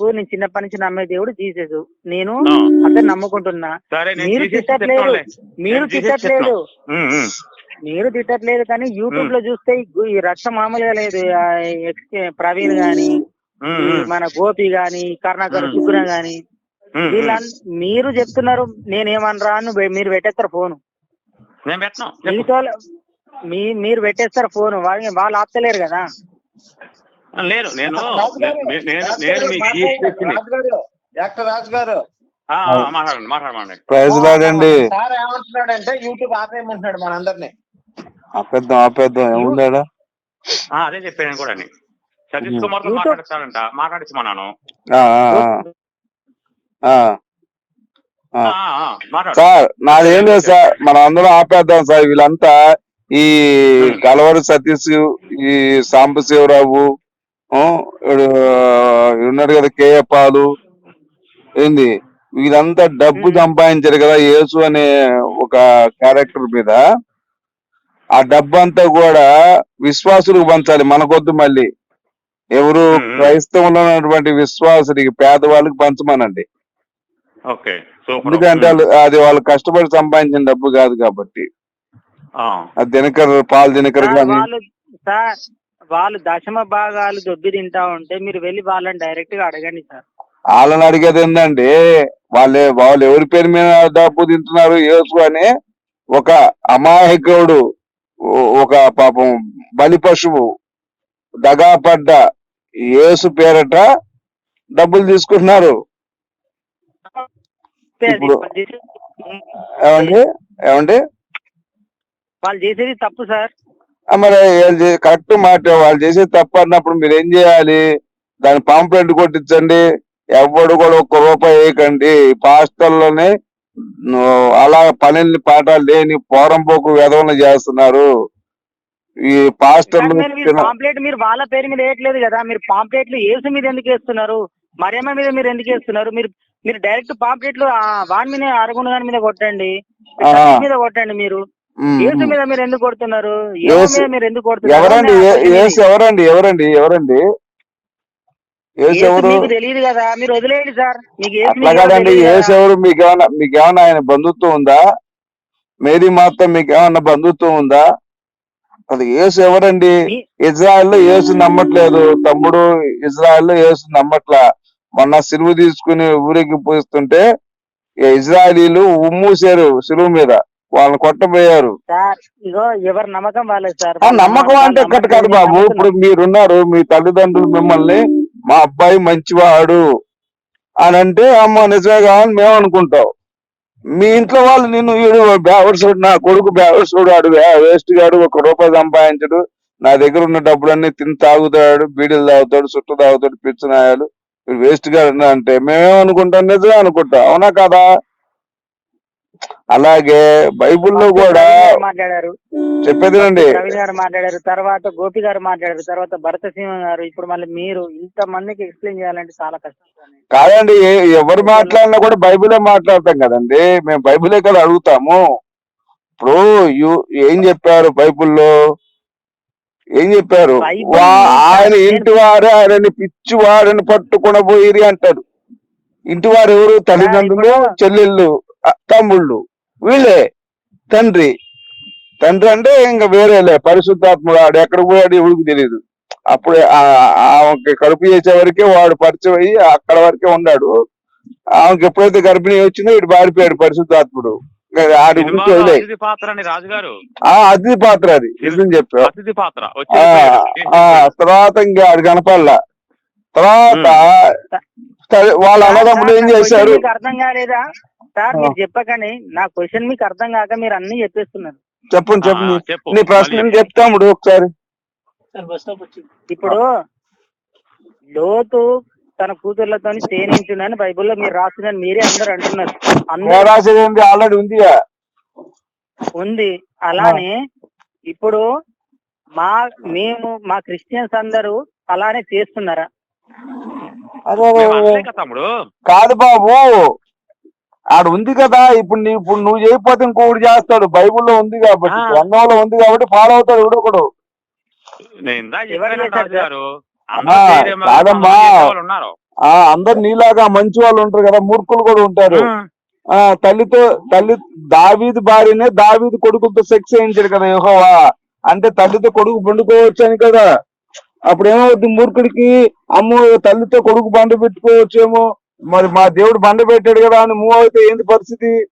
వరకు నేను చిన్నప్పటి నుంచి నమ్మే దేవుడు జీసస్ నేను. అతను నమ్ముకుంటున్నా మీరు తిట్టట్లేదు. మీరు తిట్టట్లేదు. మీరు తిట్టట్లేదు కానీ యూట్యూబ్. లో చూస్తే ఈ రచ్చ మామూలుగా లేదు ప్రవీణ్ గాని. మన గోపి గాని కర్ణాకర్. శుక్ర గాని వీళ్ళ. మీరు చెప్తున్నారు నేనేమనరా అని మీరు పెట్టేస్తారు ఫోన్ మీ మీరు పెట్టేస్తారు ఫోన్ వాళ్ళు వాళ్ళు ఆపుతలేరు కదా లేదు నేను రాజు గారు, నే- నేను గారు, మీకు మాట్లాడండి. డాక్టర్ రాజు గారు మాట్లాడమండి ప్రైజ్ లాడండి సార్ ఏమంటున్నాడంటే యూట్యూబ్ ఆపేయమంటున్నాడు మనందరినీ. ఆపేద్దాం ఆపేద్దాం. ఏముందాడా? ఆ, అదే చెప్పాను కూడా సతీష్ కుమార్తో మాట్లాడతాడంట మాట్లాడించమన్నాను. సార్ నాదేం లేదు సార్. మనం అందరం ఆపేద్దాం సార్. వీళ్ళంతా ఈ కలవరి సతీష్ ఈ సాంబశివరావు ఉన్నాడు కదా కేఏ పాలు ఏంది? వీళ్ళంతా డబ్బు సంపాదించారు కదా యేసు అనే ఒక క్యారెక్టర్ మీద. ఆ డబ్బు అంతా కూడా విశ్వాసులకు పంచాలి మనకొద్దు మళ్ళీ. ఎవరు. క్రైస్తవంలో ఉన్నటువంటి విశ్వాసుడికి పేదవాళ్ళకి పంచమనండి. ఎందుకంటే వాళ్ళు అది వాళ్ళు కష్టపడి సంపాదించిన డబ్బు కాదు కాబట్టి. దినకర్ పాలు దినకర్ కానీ వాళ్ళు దశమ భాగాలు దొబ్బి తింటా ఉంటే మీరు వెళ్ళి వాళ్ళని డైరెక్ట్గా అడగండి సార్. వాళ్ళని అడిగేది ఏంటండి వాళ్ళే వాళ్ళు ఎవరి పేరు మీద డబ్బు తింటున్నారు యేసు అని ఒక అమాయకుడు ఒక పాపం బలి పశువు దగా పడ్డ యేసు పేరట డబ్బులు తీసుకుంటున్నారు. ఇప్పుడు- ఏమండి? ఏమండి? వాళ్ళు చేసేది తప్పు సార్. మరి కరెక్ట్ మాట వాళ్ళు చేసేది తప్పు అన్నప్పుడు మీరు ఏం చేయాలి? దాని పాంప్లెంట్ కొట్టించండి. ఎవడు కూడా ఒక్క రూపాయి వేయకండి. పాస్టల్లోనే అలా పనుల్ని పాఠాలు లేని పోరంపోకు వెధవలు చేస్తున్నారు. ఈ పాస్టర్లు పాంప్లెట్ మీరు వాళ్ళ పేరు మీద వేయట్లేదు కదా. మీరు పాంప్లెట్లు ఏసు మీద ఎందుకు వేస్తున్నారు? మరియమ్మ మీద మీరు ఎందుకు వేస్తున్నారు? మీరు మీరు డైరెక్ట్ పాంప్లెట్లు వాని మీద అరగుణ గాని మీద కొట్టండి. మీద కొట్టండి మీరు. ఉమ్. మీద మీరు ఎందుకు కొడుతున్నారు? యేసు- మీరు ఎందుకు కొడుతున్నారు? ఎవరండి? యేసు ఎవరండి? ఎవరండి? ఎవరండి? యేసు యేసు ఎవరు? మీకు తెలియదు కదా. మీరు వదిలేయండి సార్. మీకు యేసు అట్లా మీకు కాదండి. యేసు. ఎవరు? మీకేమన్నా మీకేమన్నా ఆయన బంధుత్వం ఉందా? మేరీ మాత్రం మీకేమన్నా బంధుత్వం ఉందా? అది యేసు ఎవరండి? మీ- ఇజ్రాయెల్లో యేసు నమ్మట్లేదు. తమ్ముడు ఇజ్రాయెల్లో యేసు నమ్మట్లా. మొన్న సిలువు తీసుకుని ఊరికి పోయిస్తుంటే ఇజ్రాయలీలు ఉమ్మూసారు సిలువు మీద. వాళ్ళని కొట్టబోయారు. సార్ ఇగో ఎవరి నమ్మకం వాళ్ళే సార్. ఆ నమ్మకం అంటే ఎక్కడ కాదు బాబు. ఇప్పుడు మీరున్నారు మీ తల్లిదండ్రులు మిమ్మల్ని మా అబ్బాయి మంచివాడు అని అంటే అమ్మ నిజమే కావాలని మేము అనుకుంటాం. మీ ఇంట్లో వాళ్ళు నిన్ను వీడు బేవర్సుడు నా కొడుకు బేవర్సుడు ఆడు వేస్ట్ గాడు ఒక రూపాయి సంపాదించడు. నా దగ్గర ఉన్న డబ్బులన్నీ తిని తాగుతాడు బీడీలు తాగుతాడు చుట్టూ తాగుతాడు పిచ్చినాయాలు. వేస్ట్ గాడు అంటే మేమేమనుకుంటాం? నిజమే అనుకుంటాం. అవునా కదా? అలాగే బైబిల్లో కూడా మాట్లాడారు. చెప్పేదినండి రవి గారు మాట్లాడారు. తర్వాత గోపి గారు మాట్లాడారు. తర్వాత భరత సింహ గారు. ఇప్పుడు మళ్ళీ మీరు ఇంత మందికి ఎక్స్ప్లెయిన్ చేయాలంటే చాలా కష్టం. కాదండి ఎవరు మాట్లాడినా కూడా బైబిలే మాట్లాడతాం కదండి. మేము బైబిలే కదా అడుగుతాము. ఇప్పుడు ఏం చెప్పారు బైబిల్లో? ఏం చెప్పారు? ఆయన ఇంటి వారు ఆయనని పిచ్చి వారిని పట్టుకుని పోయిరి అంటారు ఇంటి వారు ఎవరు తల్లిదండ్రులు చెల్లెళ్ళు? తమ్ముళ్ళు. వీళ్ళే. తండ్రి. తండ్రి అంటే ఇంకా వేరేలే. పరిశుద్ధాత్ముడు ఆడు. ఎక్కడికి పోయాడు ఎవరికి తెలియదు అప్పుడే ఆ- ఆమెకి కడుపు చేసే వరకే వాడు పరిచయం అయ్యి అక్కడ వరకే ఉన్నాడు. ఆమెకి ఎప్పుడైతే గర్భిణి వచ్చిందో ఇటు పారిపోయాడు పరిశుద్ధాత్ముడు. ఆడి గురించి అతిథి పాత్ర అని రాజుగారు. ఆ అతిథి పాత్ర అది. నిజం అతిథి పాత్ర. ఆ, తర్వాత ఇంకా ఆడు కనపడలా తర్వాత వాళ్ళ అన్నదమ్ముడు ఏం చేశారు అర్థం కాలేదా? సార్ మీరు చెప్పకని నా క్వశ్చన్ మీకు అర్థం కాక మీరు అన్ని చెప్పేస్తున్నారు. చెప్పండి చెప్పండి చెప్పు. నీ ప్రశ్న మళ్ళీ చెప్తాముడు ఒకసారి. ఇప్పుడు లోతు తన కూతుర్లతో తేనించునని బైబిల్లో మీరు రాసిందని మీరే అందరు అంటున్నారు. అందరూ ఆల్రెడీ ఉందిగా. ఉంది. అలానే ఇప్పుడు మా మేము మా క్రిస్టియన్స్ అందరూ అలానే చేస్తున్నారా? కాదు బాబు. ఆడ ఉంది కదా ఇప్పుడు నీ ఇప్పుడు నువ్వు చేయకపోతే ఇంకొకటి చేస్తాడు. బైబిల్లో ఉంది కాబట్టి. గ్రంథంలో ఉంది కాబట్టి ఫాలో అవుతాడు ఎవడో ఒకడు. కాదమ్మా. అందరు నీలాగా మంచి వాళ్ళు ఉంటారు కదా మూర్ఖులు కూడా ఉంటారు. ఆ, తల్లితో తల్లి దావీదు భార్యనే దావీదు కొడుకులతో సెక్స్ చేయించాడు కదా యెహోవా. అంటే తల్లితో కొడుకు పండుకోవచ్చు అని కదా. అప్పుడు ఏమవుతుంది మూర్ఖుడికి అమ్మో తల్లితో కొడుకు బండ పెట్టుకోవచ్చేమో. మరి మా దేవుడు బండ పెట్టాడు కదా అని మూవ్ అయితే ఏంది పరిస్థితి?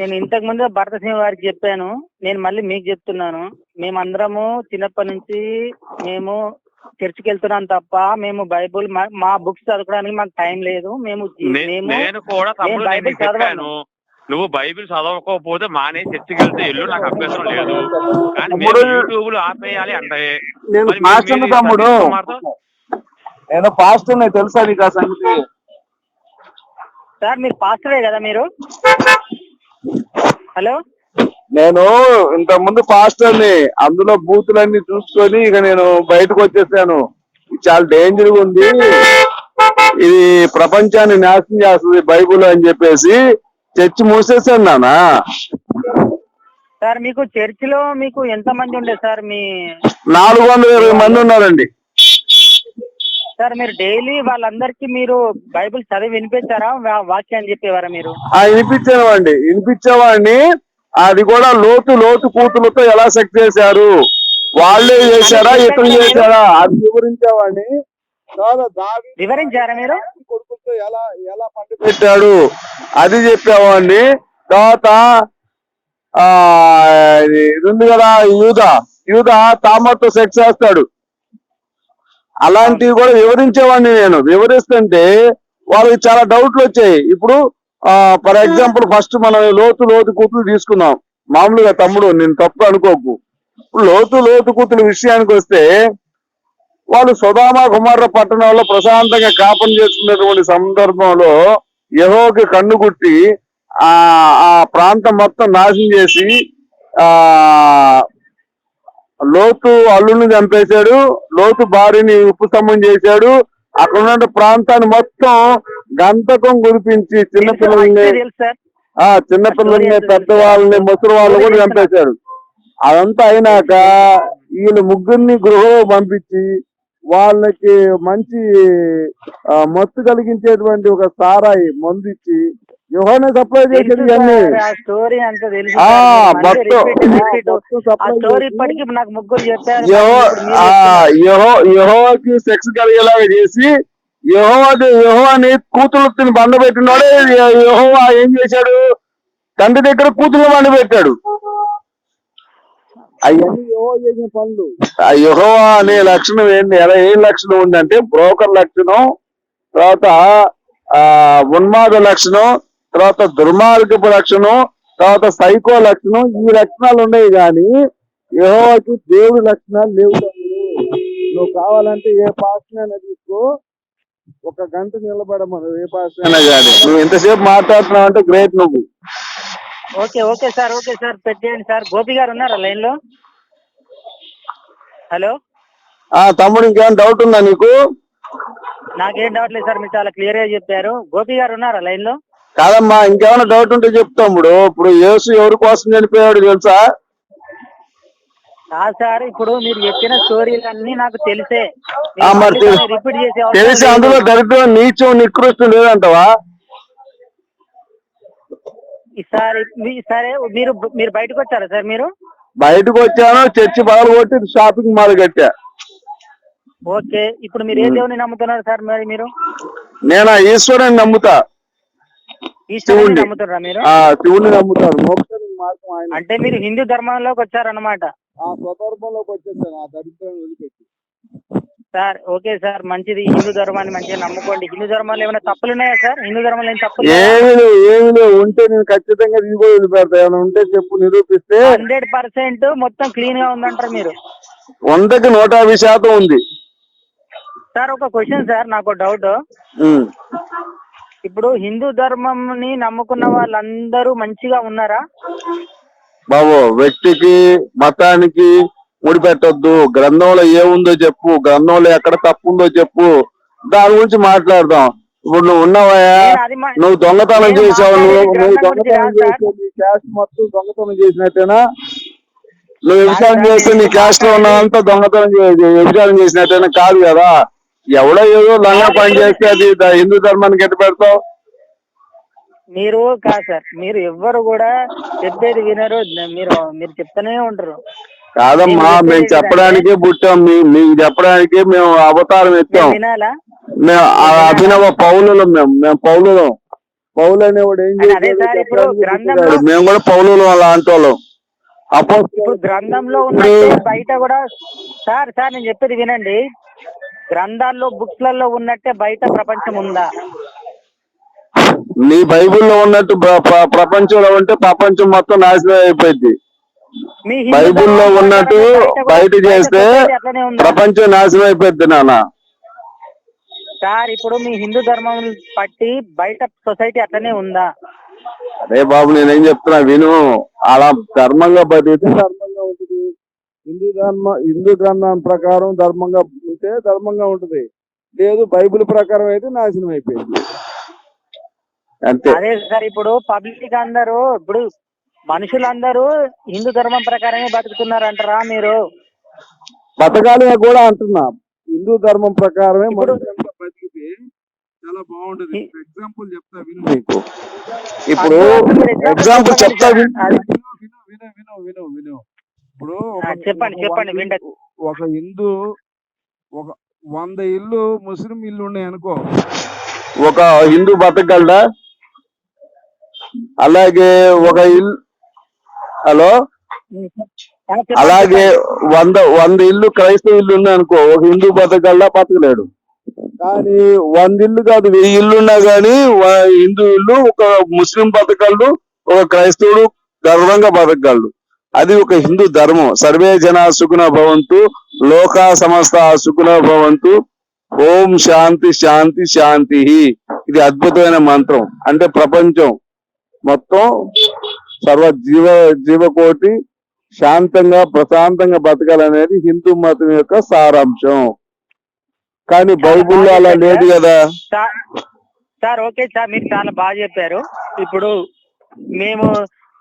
నేను ఇంతకు ముందు భరత సింహ వారికి చెప్పాను. నేను మళ్ళీ మీకు చెప్తున్నాను. మేమందరము చిన్నప్పటి నుంచి మేము చర్చికి వెళ్తున్నాం తప్ప మేము బైబుల్ మా- బుక్స్ చదువుకోవడానికి మాకు టైం లేదు. మేము నేను కూడా బైబిల్ చదవను. నువ్వు బైబిల్ చదవకపోతే మానే చర్చికి వెళ్తే ఎల్లు నాకు అభ్యంతరం లేదు. కానీ యూట్యూబ్లో ఆపేయాలి అంటే. నేను పాస్టర్ తెలుసా నీకు ఆ సంగతి? సార్ మీరు పాస్టరే కదా మీరు? హలో? నేను ఇంత ముందు పాస్టర్ని అందులో బూతులన్నీ చూసుకొని ఇక నేను బయటకు వచ్చేసాను. చాలా డేంజర్గా ఉంది. ఇది ప్రపంచాన్ని నాశనం చేస్తుంది బైబుల్ అని చెప్పేసి చర్చి మూసేసాను నానా సార్ మీకు చర్చిలో మీకు ఎంత మంది ఉండే సార్ మీ నాలుగు వందల ఇరవై మంది ఉన్నారండి. సార్ మీరు డైలీ వాళ్ళందరికీ మీరు బైబిల్ చదివి వినిపించారా? వాక్యాన్ని చెప్పేవారా మీరు? ఆ వినిపించేవాడిని. వినిపించేవాడిని. అది కూడా లోతు లోతు కూతులతో ఎలా సెక్స్ చేశారు? వాళ్ళే చేశారా? ఇతను చేశారా? అది వివరించేవాడిని. వివరించారా మీరు? కొడుకులతో ఎలా ఎలా పంట పెట్టాడు? అది చెప్పేవాడిని. తర్వాత ఆ ఇది ఉంది కదా యూద. యూద తామరతో సెక్స్ చేస్తాడు. అలాంటివి కూడా వివరించేవాడిని నేను. వివరిస్తుంటే వాళ్ళకి చాలా డౌట్లు వచ్చాయి. ఇప్పుడు ఫర్ ఎగ్జాంపుల్ ఫస్ట్ మనం లోతు లోతు కూతులు తీసుకున్నాం మామూలుగా తమ్ముడు నేను తప్పు అనుకోకు. లోతు లోతు కూతుల విషయానికి వస్తే వాళ్ళు సుధామ కుమార పట్టణంలో ప్రశాంతంగా కాపం చేసుకున్నటువంటి సందర్భంలో యహోకి కన్ను గుట్టి ఆ ఆ ప్రాంతం మొత్తం నాశనం చేసి ఆ లోతు అల్లుని చంపేశాడు లోతు భార్యని ఉపశమనం చేశాడు. అక్కడ ఉన్న ప్రాంతాన్ని మొత్తం గంతకం కురిపించి చిన్నపిల్లల్ని ఆ చిన్నపిల్లల్ని పెద్దవాళ్ళని ముసలి వాళ్ళని కూడా చంపేశాడు. అదంతా అయినాక వీళ్ళు ముగ్గురిని గృహలో పంపించి వాళ్ళకి మంచి మత్తు కలిగించేటువంటి ఒక సారాయి మందు ఇచ్చి యువనే సప్లై చేసేది ఇవన్నీ. స్టోరీ అంతా తెలుసు ఇప్పటికి నాకు ముగ్గురు యెహోవాకి సెక్స్ కలిగేలాగా చేసి యెహోవాది యెహోవాని కూతురు తిని బండ పెట్టినాడే. యెహోవా ఏం చేశాడు? తండ్రి దగ్గర కూతురు బండ పెట్టాడు. యెహోవా అనే లక్షణం ఏంటి ఎలా ఏం లక్షణం ఉందంటే బ్రోకర్ లక్షణం తర్వాత ఆ ఉన్మాద లక్షణం తర్వాత దుర్మార్గపు లక్షణం తర్వాత సైకో లక్షణం ఈ లక్షణాలు ఉన్నాయి కానీ యెహోవాకి దేవుడి లక్షణాలు లేవు. నువ్వు కావాలంటే ఏ పాస్టర్నైనా తీసుకో ఒక గంట నిలబడమను ఏ పాస్టర్నైనా కానీ నువ్వు ఎంతసేపు మాట్లాడుతున్నావు అంటే గ్రేట్ నువ్వు. Okay okay sir okay sir పెట్టేయండి సార్. గోపి గారు ఉన్నారా లైన్లో హలో? ఆ తమ్ముడు ఇంకేమైనా డౌట్ ఉందా నీకు? నాకేం డౌట్ లేదు సార్ మీరు చాలా క్లియర్గా చెప్పారు. గోపి గారు ఉన్నారా లైన్లో కాదమ్మా ఇంకేమైనా డౌట్ ఉంటే చెప్తా తమ్ముడు. ఇప్పుడు యేసు ఎవరి కోసం చనిపోయాడు తెలుసా? కాదు సార్ ఇప్పుడు మీరు చెప్పిన స్టోరీలు అన్ని నాకు తెలిసే. ఆ, మరి తెలు- రిపీట్ చేసే అవసరం తెలిసి. అందులో దరిద్రం నీచం నికృష్టం లేదంటవా? సరే మీరు మీరు బయటకు వచ్చారా సార్ మీరు? బయటకు వచ్చాను చర్చి పగలు కొట్టి షాపింగ్ మాల్ కట్టా. ఓకే ఇప్పుడు మీరు ఏ దేవుని నమ్ముతున్నారు సార్ మరి మీరు? నేను ఆ ఈశ్వరుని నమ్ముతా. శివుణ్ణి. నమ్ముతున్నారా మీరు? శివుణ్ణి మార్గం ఆయన. అంటే మీరు హిందూ ధర్మంలోకి వచ్చారన్నమాట. ఆ స్వధర్మంలోకి వచ్చేసాను ఆ దరిద్రాన్ని వదిలిపెట్టి. సార్ ఓకే సార్ మంచిది. హిందూ ధర్మాన్ని మంచిగా నమ్ముకోండి. హిందూ ధర్మంలో ఏమైనా తప్పులు ఉన్నాయా సార్? హిందూ ధర్మంలో ఏం తప్పులు ఏమి లేవు ఏమి లేవు ఉంటే నేను ఖచ్చితంగా ఇది కూడా వదిలిపెడతా. ఏమైనా ఉంటే చెప్పు నిరూపిస్తే హండ్రెడ్ పర్సెంట్ మొత్తం క్లీన్గా ఉందంటారు మీరు. వందకి నూట యాభై శాతం ఉంది. సార్ ఒక క్వశ్చన్ సార్ నాకు డౌట్. ఉమ్. ఇప్పుడు హిందూ ధర్మంని నమ్ముకున్న వాళ్ళందరూ మంచిగా ఉన్నారా? బాబు వ్యక్తికి మతానికి ముడిపెట్టొద్దు. గ్రంథంలో ఏముందో చెప్పు. గ్రంథంలో ఎక్కడ తప్పు ఉందో చెప్పు. దాని గురించి మాట్లాడదాం. ఇప్పుడు నువ్వు ఉన్నావయ్యా. మా- నువ్వు దొంగతనం చేసావు నువ్వు దొంగతనం. చేసావు నీ క్యాస్ట్ మొత్తం దొంగతనం చేసినట్టేనా? నువ్వు వ్యభిచారం సార్, చేస్తే నీ క్యాస్ట్లో ఉన్నదంతా దొంగతనం వ్యభిచారం చేసినట్టేనా? కాదు కదా. ఎవడో ఏదో లంగా పని చేస్తే అది హిందూ ధర్మానికి ఎట్టు పెడతావు? మీరు కాదు సార్ మీరు ఎవ్వరు కూడా చెప్పేది వినరు మీరు మీరు చెప్తానే ఉంటారు. కాదమ్మా మేము చెప్పడానికే పుట్టాం మీకు చెప్పడానికే మేము అవతారం ఎత్తాం. మేము అభినవ పౌలులం మేము మేము పౌలులం పౌలు అనేవాడు ఏం పుట్టాడు. మేము కూడా పౌలులం అలాంటి వాళ్ళం. ఇప్పుడు గ్రంథంలో ఉన్నట్టే బయట కూడా సార్ సార్ నేను చెప్పేది వినండి. గ్రంథాల్లో బుక్స్లలో ఉన్నట్టే బయట ప్రపంచం ఉందా? నీ బైబిల్లో ఉన్నట్టు ప్ర- ప్ర- ప్రపంచంలో ఉంటే ప్రపంచం మొత్తం నాశనం అయిపోయింది. బైబిల్లో ఉన్నట్టు బయట చేస్తే? ప్రపంచం నాశనం అయిపోద్ది నాన్న. సార్ ఇప్పుడు మీ హిందూ ధర్మం పట్టి బయట సొసైటీ అట్లనే ఉందా? అరే బాబు నేనేం చెప్తున్నా విను. అలా ధర్మంగా బతికితే ధర్మంగా ఉంటుంది హిందూ ధర్మ హిందూ గ్రంథం ప్రకారం ధర్మంగా ఉంటే ధర్మంగా ఉంటుంది. లేదు బైబిల్ ప్రకారం అయితే నాశనం అయిపోయింది. అంతే. అదే సార్ ఇప్పుడు పబ్లిక్ అందరూ ఇప్పుడు మనుషులందరూ హిందూ ధర్మం ప్రకారమే బతుకుతున్నారు అంటారా మీరు? బతకాలి కూడా అంటున్నా. హిందూ ధర్మం ప్రకారమే మనుషులంతా బతికితే చాలా బాగుంటది. ఎగ్జాంపుల్ చెప్తా విను నీకు ఇప్పుడు ఎగ్జాంపుల్ చెప్తా విను విను విను విను విను. ఇప్పుడు చెప్పండి, ఒక చెప్పండి, ఒక హిందూ ఒక వంద ఇల్లు ముస్లిం ఇల్లు ఉన్నాయి అనుకో. ఒక హిందూ బతకగలడా? అలాగే ఒక ఇల్లు హలో? అలాగే. వంద వంద ఇల్లు క్రైస్తవ ఇల్లు ఉన్నాయి అనుకో ఒక హిందూ బతకగలడా? బతకలేడు. కానీ వంద ఇల్లు కాదు వెయ్యి ఇల్లు ఉన్నా హిందూ ఇల్లు ఒక ముస్లిం బతకగలడు ఒక క్రైస్తవుడు గర్వంగా బతకగలడు. అది ఒక హిందూ ధర్మం. సర్వే జన సుఖున భవంతు లోకా సమస్త సుఖున భవంతు. ఓం శాంతి శాంతి శాంతి ఇది అద్భుతమైన మంత్రం. అంటే ప్రపంచం మొత్తం సర్వ జీవ జీవకోటి శాంతంగా ప్రశాంతంగా బతకాలనేది హిందూ మతం యొక్క సారాంశం. కానీ బైబుల్లో అలా లేదు కదా. సార్ ఓకే సార్ మీరు చాలా బాగా చెప్పారు. ఇప్పుడు మేము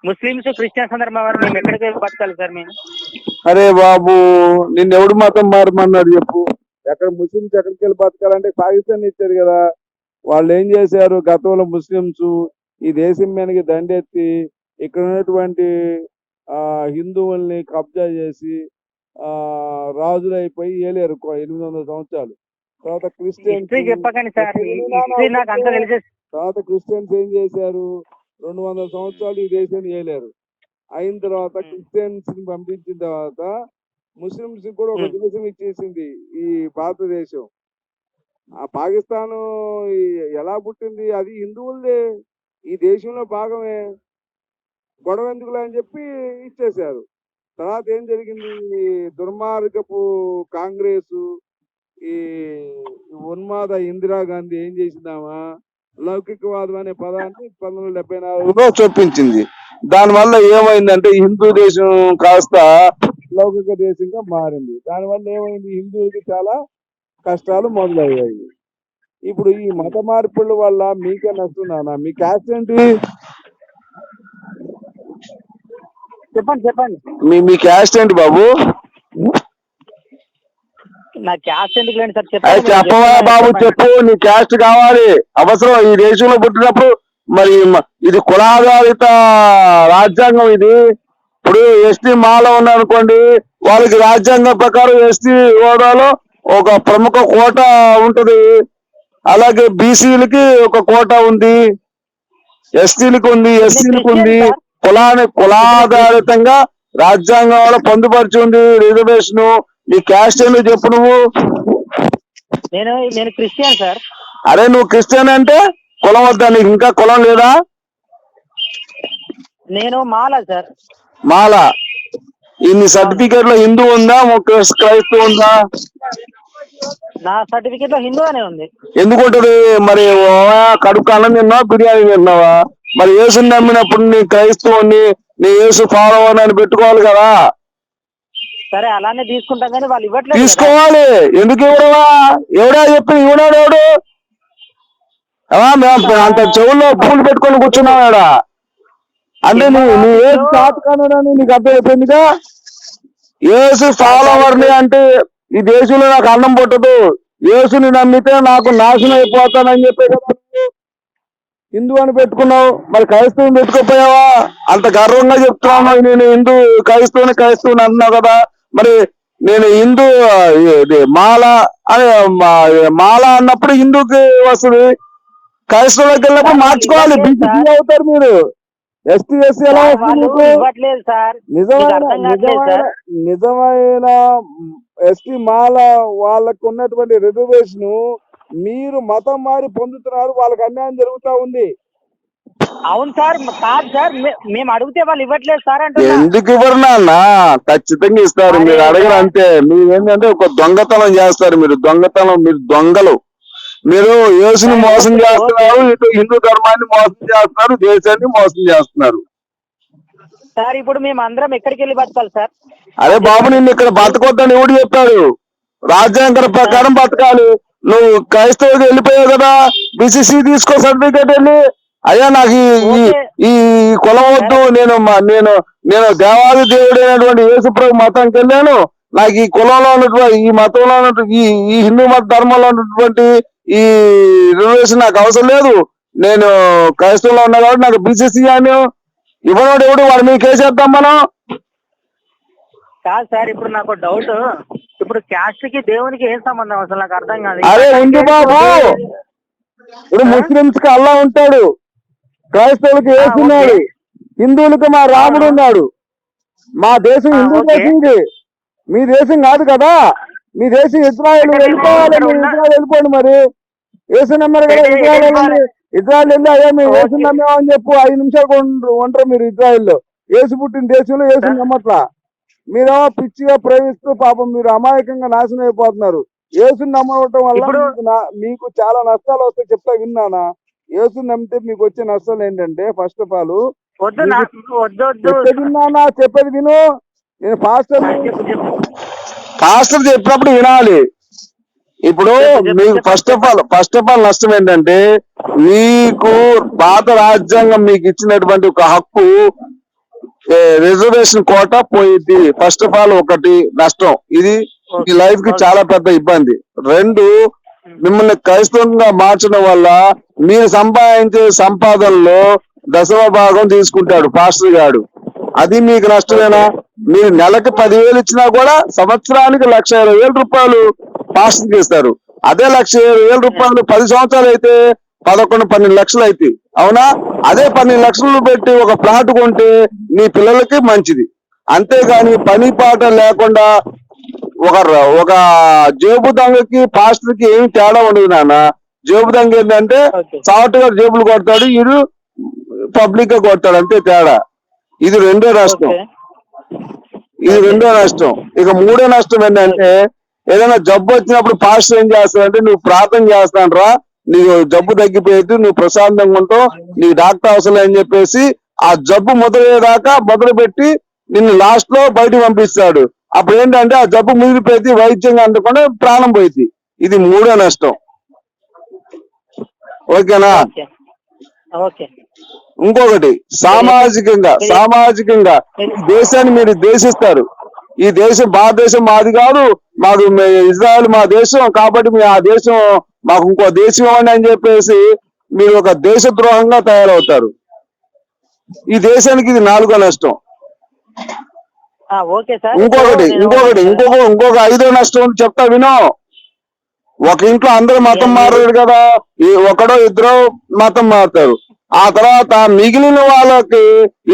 ముస్లిమ్స్ క్రిస్టియన్స్ అందరం మరి మేము ఎక్కడికి బతకాలి సార్ మేము? అరే బాబు నిన్ను ఎవడు మతం మారమన్నాడు చెప్పు. ఎక్కడ ముస్లింస్ ఎక్కడికి వెళ్ళి బతకాలంటే పాకిస్తాన్ ఇచ్చారు కదా. వాళ్ళు ఏం చేశారు? గతంలో ముస్లింస్ ఈ దేశం మీదకి దండెత్తి ఇక్కడ ఉన్నటువంటి ఆ హిందువుల్ని కబ్జా చేసి ఆ రాజులు అయిపోయి ఏలేరు ఎనిమిది వందల సంవత్సరాలు. తర్వాత క్రిస్టియన్స్ తర్వాత క్రిస్టియన్స్ ఏం చేశారు? రెండు వందల సంవత్సరాలు ఈ దేశాన్ని ఏలారు. అయిన తర్వాత. క్రిస్టియన్స్ని పంపించిన తర్వాత ముస్లింస్ కూడా ఒక. దేశం ఇచ్చేసింది ఈ భారతదేశం. ఆ పాకిస్తాన్ ఎలా పుట్టింది? అది హిందువులదే. ఈ దేశంలో భాగమే. గొడవ ఎందుకులే అని చెప్పి ఇచ్చేశారు. తర్వాత ఏం జరిగింది? ఈ దుర్మార్గపు కాంగ్రెస్ ఈ ఉన్మాద ఇందిరాగాంధీ ఏం చేసిందామా? లౌకికవాదం అనే పదాన్ని పంతొమ్మిది వందల డెబ్బై నాలుగులో చూపించింది దానివల్ల ఏమైందంటే హిందూ దేశం కాస్త లౌకిక దేశంగా మారింది. దానివల్ల ఏమైంది? హిందువులకి చాలా కష్టాలు మొదలయ్యాయి. ఇప్పుడు ఈ మత మార్పుల వల్ల మీకే నష్టం మీ క్యాస్ట్ ఏంటి? చెప్పండి చెప్పండి. మీ మీ క్యాస్ట్ ఏంటి బాబు? నా క్యాస్ట్ ఎందుకు లేండి సార్ అది చెప్పండి చెప్పవా బాబు చెప్పు నీ క్యాస్ట్ కావాలి. అవసరం ఈ దేశంలో పుట్టినప్పుడు మరి మ- ఇది కులాధారిత రాజ్యాంగం ఇది. ఇప్పుడు ఎస్టీ మాలో ఉన్నారనుకోండి వాళ్ళకి రాజ్యాంగం ప్రకారం ఎస్టీ హోదాలో ఒక ప్రముఖ కోట ఉంటది. అలాగే బీసీలకి ఒక కోట ఉంది. ఎస్టీలకు ఉంది ఎస్సీలకు ఉంది. కులాన్ని కులాధారితంగా రాజ్యాంగంలో పొందుపరిచి ఉంది. రిజర్వేషన్ నీ క్యాస్ట్ ఏంటో చెప్పు నువ్వు? నేను నేను క్రిస్టియన్ సార్. అరే నువ్వు క్రిస్టియన్ అంటే కులం వద్దా? నీకు ఇంకా కులం లేదా? నేను మాల సార్. మాల. ఇన్ని సర్టిఫికేట్లో హిందూ ఉందా? క్రిస్- క్రైస్తవ ఉందా? నా సర్టిఫికేట్లో హిందూ అనే ఉంది. ఎందుకు ఉంటది మరి కడుపు అన్నం తిన్నావా? బిర్యానీ తిన్నావా? మరి యేసుని నమ్మినప్పుడు నీ క్రైస్తవుని నీ యేసు ఫాలో అని పెట్టుకోవాలి కదా. సరే అలానే తీసుకుంటాం కానీ వాళ్ళు ఇవ్వట్లేదు కదా. తీసుకోవాలి. ఎందుకు ఇవ్వడవా ఎవడా చెప్పి ఇవ్వడాడు ఎవడు అంత చెవుల్లో పూలు పెట్టుకొని కూర్చున్నావాడా అంటే నువ్వు నువ్వు ఏసు తాతకానని నీకు అర్థం అయిపోయిందిగా ఏసు ఫాలోవర్ని అంటే ఈ దేశంలో నాకు అన్నం పుట్టదు. యేసుని నమ్మితే నాకు నాశనం అయిపోతానని చెప్పే కదా నువ్వు హిందూ అని పెట్టుకున్నావు. మరి క్రైస్తవం పెట్టుకోపోయావా? అంత గర్వంగా చెప్తున్నావు నేను హిందూ క్రైస్తవుని క్రైస్తవుని అన్నావు కదా. మరి నేను హిందూ మాల అని మా- మాల అన్నప్పుడు హిందూకి వస్తుంది. క్రైస్తవులకు వెళ్ళినప్పుడు మార్చుకోవాలి. బీసీ అవుతారు మీరు. ఎస్టీ ఎస్సీ ఎలా నిజమైన. నిజమైన ఎస్టీ మాల వాళ్ళకు ఉన్నటువంటి రిజర్వేషన్ మీరు మతం మారి పొందుతున్నారు. వాళ్ళకి అన్యాయం జరుగుతా ఉంది. అవును సార్ కాదు సార్ మేము అడిగితే వాళ్ళు ఇవ్వట్లేదు సార్ అంటున్నా. ఎందుకు ఇవ్వరు నాన్న? ఖచ్చితంగా ఇస్తారు మీరు అడగరు. అంతే. మీరు ఏంటంటే ఒక దొంగతనం చేస్తారు మీరు దొంగతనం మీరు దొంగలు. మీరు యేసుని మోసం చేస్తున్నారు ఇటు హిందూ ధర్మాన్ని మోసం చేస్తున్నారు దేశాన్ని మోసం చేస్తున్నారు. సార్ ఇప్పుడు మేము అందరం ఎక్కడికి వెళ్ళి బతకాలి సార్? అరే బాబు నిన్ను ఇక్కడ బతకొద్దని ఎవడు చెప్పాడు? రాజ్యాంగం ప్రకారం బతకాలి. నువ్వు క్రైస్తవుడికి వెళ్ళిపోయావు కదా బిసిసి తీసుకో సర్టిఫికేట్ వెళ్ళి అయ్యా నాకు ఈ ఈ- కులం వద్దు. నేను మా- నేను నేను దేవాది దేవుడైనటువంటి యేసుప్రభు మతానికి వెళ్ళాను. నాకు ఈ కులంలో ఉన్నటువంటి ఈ మతంలో ఉన్నటువంటి ఈ ఈ హిందూ మత ధర్మంలో ఉన్నటువంటి ఈ రిజర్వేషన్ నాకు అవసరం లేదు. నేను క్రైస్తవులో ఉన్నా కాబట్టి నాకు బీసీసీ అని ఇవ్వనోడు ఎవడు వాడు మీకు వేసేద్దాం మనం? కాదు సార్ ఇప్పుడు నాకు డౌట్ ఇప్పుడు క్యాస్ట్కి దేవునికి ఏం సంబంధం? అసలు నాకు అర్థం కాదు. అరే ఉంది బాబు. ఇప్పుడు ముస్లింస్కి అల్లా ఉంటాడు. క్రైస్తవులకి ఓకే. హిందువులకి మా రాముడు ఉన్నాడు. మా దేశం హిందూ. దేశంది మీ దేశం కాదు కదా. మీ దేశం ఇజ్రాయెల్ వెళ్ళిపోవాలి మీరు. ఇజ్రాయెల్ వెళ్ళిపోండి మరి. యేసు నమ్మరు కదా ఇజ్రాయెల్. వెళ్ళండి ఇజ్రాయెల్ వెళ్ళి అయ్యా మేము. యేసు నమ్మేమని చెప్పు. ఐదు నిమిషాలు ఉంటారు మీరు ఇజ్రాయెల్లో యేసు పుట్టిన దేశంలో సార్. నమ్మట్లా. మీరేమో పిచ్చిగా ప్రేమిస్తూ పాపం మీరు అమాయకంగా నాశనం అయిపోతున్నారు. యేసుని నమ్మటం వల్ల మీకు చాలా నష్టాలు వస్తాయి. చెప్తా విన్నానా? యేసుని నమ్మితే మీకు వచ్చే నష్టాలు ఏంటంటే ఫస్ట్ ఆఫ్ ఆల్ వద్దు నా వద్దు వద్దు. చెప్పేది విను. నేను పాస్టర్ పాస్టర్ చెప్పినప్పుడు వినాలి. ఇప్పుడు మీకు. First of all first of all నష్టం ఏంటంటే మీకు పాత రాజ్యాంగం మీకు ఇచ్చినటువంటి ఒక హక్కు రిజర్వేషన్ కోట పోయింది ఫస్ట్ ఆఫ్ ఆల్ ఒకటి నష్టం. ఇది మీ లైఫ్కి చాలా పెద్ద ఇబ్బంది. రెండు మిమ్మల్ని క్రైస్తవంగా మార్చడం వల్ల మీరు సంపాదించే సంపాదనలో దశమ భాగం తీసుకుంటాడు పాస్టర్ గాడు. అది మీకు నష్టమేనా? మీరు నెలకు పదివేలు ఇచ్చినా కూడా సంవత్సరానికి లక్ష ఇరవై వేల రూపాయలు పాస్టర్కి ఇస్తారు అదే లక్ష ఇరవై వేల రూపాయలు పది సంవత్సరాలు అయితే పదకొండు పన్నెండు లక్షలు అయితే. అవునా? అదే పన్నెండు లక్షలు పెట్టి ఒక ప్లాట్ కొంటే నీ పిల్లలకి మంచిది. అంతేగాని పని పాట లేకుండా ఒక ఒక జేబు దొంగకి పాస్టర్కి ఏమి తేడా ఉండదు నాన్న. జేబు దొంగ ఏంటంటే. సాఫ్ట్వేర్ జేబులు కొడతాడు ఇది పబ్లిక్గా కొడతాడు అంతే తేడా. ఇది రెండో నష్టం. ఓకే. ఇది రెండో నష్టం. ఇక మూడో నష్టం ఏంటంటే ఏదైనా జబ్బు వచ్చినప్పుడు పాస్టర్ ఏం చేస్తాడంటే నువ్వు ప్రార్థన చేస్తాను రా నీకు జబ్బు తగ్గిపోయేది నువ్వు ప్రశాంతంగా ఉంటావు నీకు డాక్టర్ అవసరం అని చెప్పేసి ఆ జబ్బు మొదలయ్యేదాకా మొదలు పెట్టి నిన్ను లాస్ట్లో బయటకు పంపిస్తాడు. అప్పుడు ఏంటంటే ఆ జబ్బు ముదిరిపోయి వైద్యంగా అందకుండా ప్రాణం పోయింది. ఇది మూడో నష్టం. ఓకేనా? ఓకే. ఓకే. ఇంకొకటి సామాజికంగా సామాజికంగా దేశాన్ని మీరు దేశిస్తారు. ఈ దేశం భారతదేశం మాది కాదు మాకు మే- ఇజ్రాయెల్ మా దేశం కాబట్టి మీ ఆ దేశం మాకు ఇంకో దేశం ఇవ్వండి అని చెప్పేసి మీరు ఒక దేశద్రోహంగా తయారవుతారు. ఈ దేశానికి ఇది నాలుగో నష్టం. ఇంకొకటి ఇంకొకటి ఇంకొక ఇంకొక ఐదో నష్టం చెప్తా వినో. ఒక ఇంట్లో అందరూ మతం మారారు కదా. ఒకడో ఇద్దరు మతం మారుతారు. ఆ తర్వాత మిగిలిన వాళ్ళకి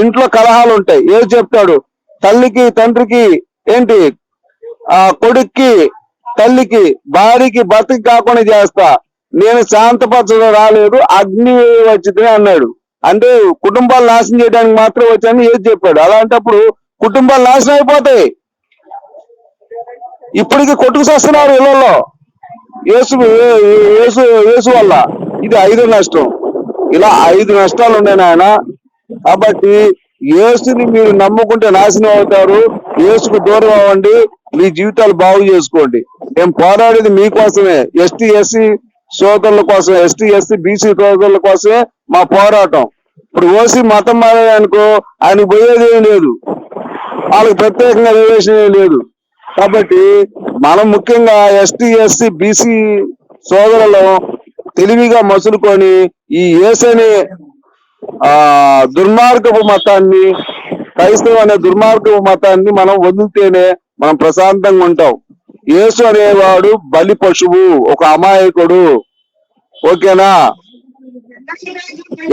ఇంట్లో కలహాలు ఉంటాయి. ఏం చెప్తాడు? తల్లికి తండ్రికి ఏంటి? ఆ కొడుక్కి తల్లికి భార్యకి భర్తకి కాకుండా చేస్తా. నేను శాంతపరచడం రాలేదు అగ్ని వచ్చింది అన్నాడు. అంటే కుటుంబాలు నాశనం చేయడానికి మాత్రం వచ్చాను ఏది చెప్పాడు? అలాంటప్పుడు కుటుంబాలు నాశనం అయిపోతాయి. ఇప్పటికి కొట్టుకు వస్తున్నారు ఇళ్ళలో యేసు యేసు యేసు వల్ల ఇది ఐదు నష్టం. ఇలా ఐదు నష్టాలు ఉన్నాయి నాయన. కాబట్టి యేసుని మీరు నమ్ముకుంటే నాశనం అవుతారు. యేసుకు దూరం అవ్వండి. మీ జీవితాలు బాగు చేసుకోండి. మేము పోరాడేది మీకోసమే. ఎస్టీ ఎస్సీ సోదరుల కోసం ఎస్టీ ఎస్సీ బీసీ సోదరుల కోసమే మా పోరాటం. ఇప్పుడు ఓసీ మతం మారాడనుకో ఆయనకు పోయేది ఏం లేదు. వాళ్ళకి ప్రత్యేకంగా రిలేషన్ ఏం లేదు. కాబట్టి మనం ముఖ్యంగా ఎస్టీ ఎస్సీ బీసీ సోదరులు తెలివిగా మసులుకొని ఈ ఏసనే ఆ దుర్మార్గపు మతాన్ని క్రైస్తవం అనే దుర్మార్గపు మతాన్ని మనం వదిలితేనే మనం ప్రశాంతంగా ఉంటాం. యేసు అనేవాడు బలి పశువు ఒక అమాయకుడు. ఓకేనా?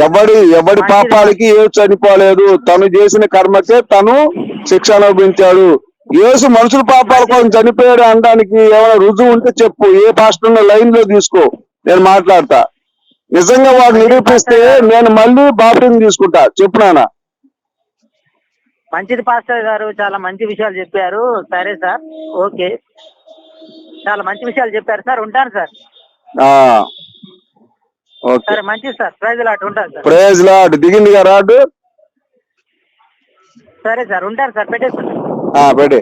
ఎవడి ఎవడి పాపాలకి యేసు చనిపోలేదు. తను చేసిన కర్మకే తను శిక్ష అనుభవించాడు. యేసు మనుషుల పాపాల కోసం చనిపోయాడు అనడానికి ఏమైనా రుజువు ఉంటే చెప్పు. ఏ పాస్టర్ లైన్లో తీసుకో. నేను మాట్లాడతా. నిజంగా వాడు నిరూపిస్తే నేను మళ్ళీ బాప్టిజం తీసుకుంటా. చెప్పు నాన్న. మంచిది పాస్టర్ గారు చాలా మంచి విషయాలు చెప్పారు. సరే సార్. ఓకే. చాలా మంచి విషయాలు చెప్పారు సార్. ఉంటాను సార్. సరే మంచిది సార్. ప్రైజ్ లాట్ ఉంటారు ప్రైజ్ లాట్. దిగింది కదా రాడు సరే సార్ ఉంటారు సార్ పెట్టేస్తాను పెట్టి.